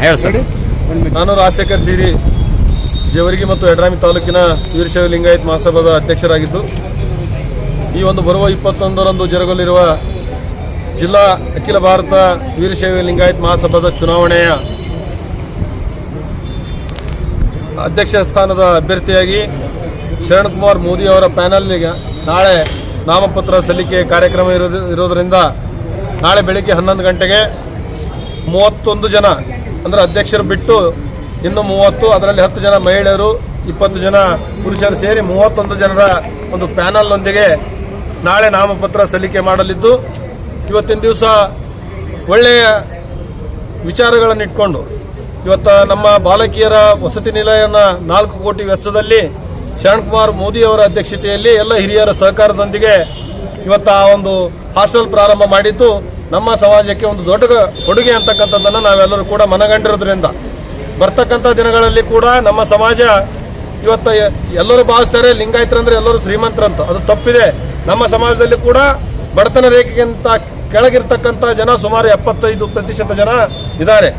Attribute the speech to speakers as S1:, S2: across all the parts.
S1: ಹೇಳಿ ಸರ್.
S2: ನಾನು ರಾಜಶೇಖರ್ ಸಿರಿ ಜೇವರ್ಗಿ ಮತ್ತು ಯಡ್ರಾಮಿ ತಾಲೂಕಿನ ವೀರಶೈವ ಲಿಂಗಾಯತ್ ಮಹಾಸಭಾದ ಅಧ್ಯಕ್ಷರಾಗಿದ್ದು ಈ ಒಂದು ಬರುವ ಇಪ್ಪತ್ತೊಂದರಂದು ಜರುಗಲಿರುವ ಜಿಲ್ಲಾ ಅಖಿಲ ಭಾರತ ವೀರಶೈವ ಲಿಂಗಾಯತ್ ಮಹಾಸಭಾದ ಚುನಾವಣೆಯ ಅಧ್ಯಕ್ಷ ಸ್ಥಾನದ ಅಭ್ಯರ್ಥಿಯಾಗಿ ಶರಣ್ ಕುಮಾರ್ ಮೋದಿ ಅವರ ಪ್ಯಾನಲ್ಗೆ ನಾಳೆ ನಾಮಪತ್ರ ಸಲ್ಲಿಕೆ ಕಾರ್ಯಕ್ರಮ ಇರೋದು ಇರೋದರಿಂದ ನಾಳೆ ಬೆಳಿಗ್ಗೆ ಹನ್ನೊಂದು ಗಂಟೆಗೆ ಮೂವತ್ತೊಂದು ಜನ ಅಂದರೆ ಅಧ್ಯಕ್ಷರು ಬಿಟ್ಟು ಇನ್ನು ಮೂವತ್ತು, ಅದರಲ್ಲಿ ಹತ್ತು ಜನ ಮಹಿಳೆಯರು, ಇಪ್ಪತ್ತು ಜನ ಪುರುಷರು ಸೇರಿ ಮೂವತ್ತೊಂದು ಜನರ ಒಂದು ಪ್ಯಾನಲ್ನೊಂದಿಗೆ ನಾಳೆ ನಾಮಪತ್ರ ಸಲ್ಲಿಕೆ ಮಾಡಲಿದ್ದು, ಇವತ್ತಿನ ದಿವಸ ಒಳ್ಳೆಯ ವಿಚಾರಗಳನ್ನು ಇಟ್ಕೊಂಡು, ಇವತ್ತ ನಮ್ಮ ಬಾಲಕಿಯರ ವಸತಿ ನಿಲಯನ ನಾಲ್ಕು ಕೋಟಿ ವೆಚ್ಚದಲ್ಲಿ ಶರಣ್ಕುಮಾರ್ ಮೋದಿ ಅವರ ಅಧ್ಯಕ್ಷತೆಯಲ್ಲಿ ಎಲ್ಲ ಹಿರಿಯರ ಸಹಕಾರದೊಂದಿಗೆ ಇವತ್ತ ಆ ಒಂದು ಹಾಸ್ಟೆಲ್ ಪ್ರಾರಂಭ ಮಾಡಿದ್ದು ನಮ್ಮ ಸಮಾಜಕ್ಕೆ ಒಂದು ದೊಡ್ಡ ಕೊಡುಗೆ ಅಂತಕ್ಕಂಥದ್ದನ್ನು ನಾವೆಲ್ಲರೂ ಕೂಡ ಮನಗಂಡಿರೋದ್ರಿಂದ. ಬರ್ತಕ್ಕಂಥ ದಿನಗಳಲ್ಲಿ ಕೂಡ ನಮ್ಮ ಸಮಾಜ ಇವತ್ತ ಎಲ್ಲರೂ ಭಾವಿಸ್ತಾರೆ ಲಿಂಗಾಯತರಂದ್ರೆ ಎಲ್ಲರೂ ಶ್ರೀಮಂತರಂತ ಅದು ತಪ್ಪಿದೆ. ನಮ್ಮ ಸಮಾಜದಲ್ಲಿ ಕೂಡ ಬಡತನ ರೇಖೆಗಿಂತ ಕೆಳಗಿರ್ತಕ್ಕಂಥ ಜನ ಸುಮಾರು ಎಪ್ಪತ್ತೈದು ಪ್ರತಿಶತ ಜನ ಇದ್ದಾರೆ.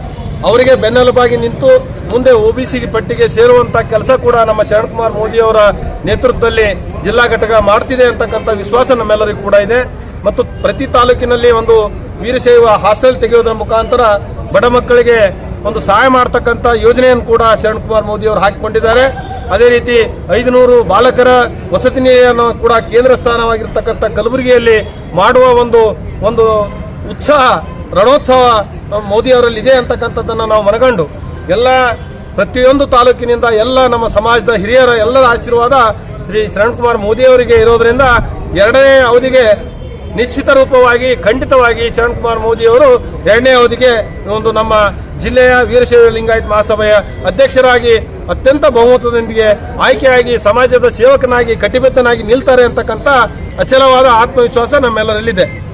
S2: ಅವರಿಗೆ ಬೆನ್ನೆಲುಬಾಗಿ ನಿಂತು ಮುಂದೆ ಒಬಿಸಿ ಪಟ್ಟಿಗೆ ಸೇರುವಂತ ಕೆಲಸ ಕೂಡ ನಮ್ಮ ಶರಣ್ಕುಮಾರ್ ಮೋದಿ ಅವರ ನೇತೃತ್ವದಲ್ಲಿ ಜಿಲ್ಲಾ ಘಟಕ ಮಾಡ್ತಿದೆ ಅಂತಕ್ಕಂಥ ವಿಶ್ವಾಸ ನಮ್ಮೆಲ್ಲರಿಗೂ ಕೂಡ ಇದೆ. ಮತ್ತು ಪ್ರತಿ ತಾಲೂಕಿನಲ್ಲಿ ಒಂದು ವೀರಶೈವ ಹಾಸ್ಟೆಲ್ ತೆಗೆಯೋದರ ಮುಖಾಂತರ ಬಡ ಮಕ್ಕಳಿಗೆ ಒಂದು ಸಹಾಯ ಮಾಡತಕ್ಕಂಥ ಯೋಜನೆಯನ್ನು ಕೂಡ ಶರಣ್ಕುಮಾರ್ ಮೋದಿ ಅವರು ಹಾಕಿಕೊಂಡಿದ್ದಾರೆ. ಅದೇ ರೀತಿ ಐದುನೂರು ಬಾಲಕರ ವಸತಿ ನಿಲಯವನ್ನು ಕೂಡ ಕೇಂದ್ರ ಸ್ಥಾನವಾಗಿರ್ತಕ್ಕಂಥ ಕಲಬುರಗಿಯಲ್ಲಿ ಮಾಡುವ ಒಂದು ಒಂದು ಉತ್ಸಾಹ ರಣೋತ್ಸವ ಮೋದಿ ಅವರಲ್ಲಿ ಇದೆ ಅಂತಕ್ಕಂಥದ್ದನ್ನು ನಾವು ಮನಗಂಡು ಎಲ್ಲ ಪ್ರತಿಯೊಂದು ತಾಲೂಕಿನಿಂದ ಎಲ್ಲ ನಮ್ಮ ಸಮಾಜದ ಹಿರಿಯರ ಎಲ್ಲರ ಆಶೀರ್ವಾದ ಶ್ರೀ ಶರಣ್ಕುಮಾರ್ ಮೋದಿ ಅವರಿಗೆ ಇರೋದ್ರಿಂದ ಎರಡನೇ ಅವಧಿಗೆ ನಿಶ್ಚಿತ ರೂಪವಾಗಿ, ಖಂಡಿತವಾಗಿ ಶರಣ್ಕುಮಾರ್ ಮೋದಿ ಅವರು ಎರಡನೇ ಅವಧಿಗೆ ಒಂದು ನಮ್ಮ ಜಿಲ್ಲೆಯ ವೀರಶೈವ ಲಿಂಗಾಯತ್ ಮಹಾಸಭೆಯ ಅಧ್ಯಕ್ಷರಾಗಿ ಅತ್ಯಂತ ಬಹುಮತದೊಂದಿಗೆ ಆಯ್ಕೆಯಾಗಿ, ಸಮಾಜದ ಸೇವಕನಾಗಿ, ಕಟಿಬದ್ಧನಾಗಿ ನಿಲ್ತಾರೆ ಅಂತಕ್ಕಂಥ ಅಚಲವಾದ ಆತ್ಮವಿಶ್ವಾಸ ನಮ್ಮೆಲ್ಲರಲ್ಲಿದೆ.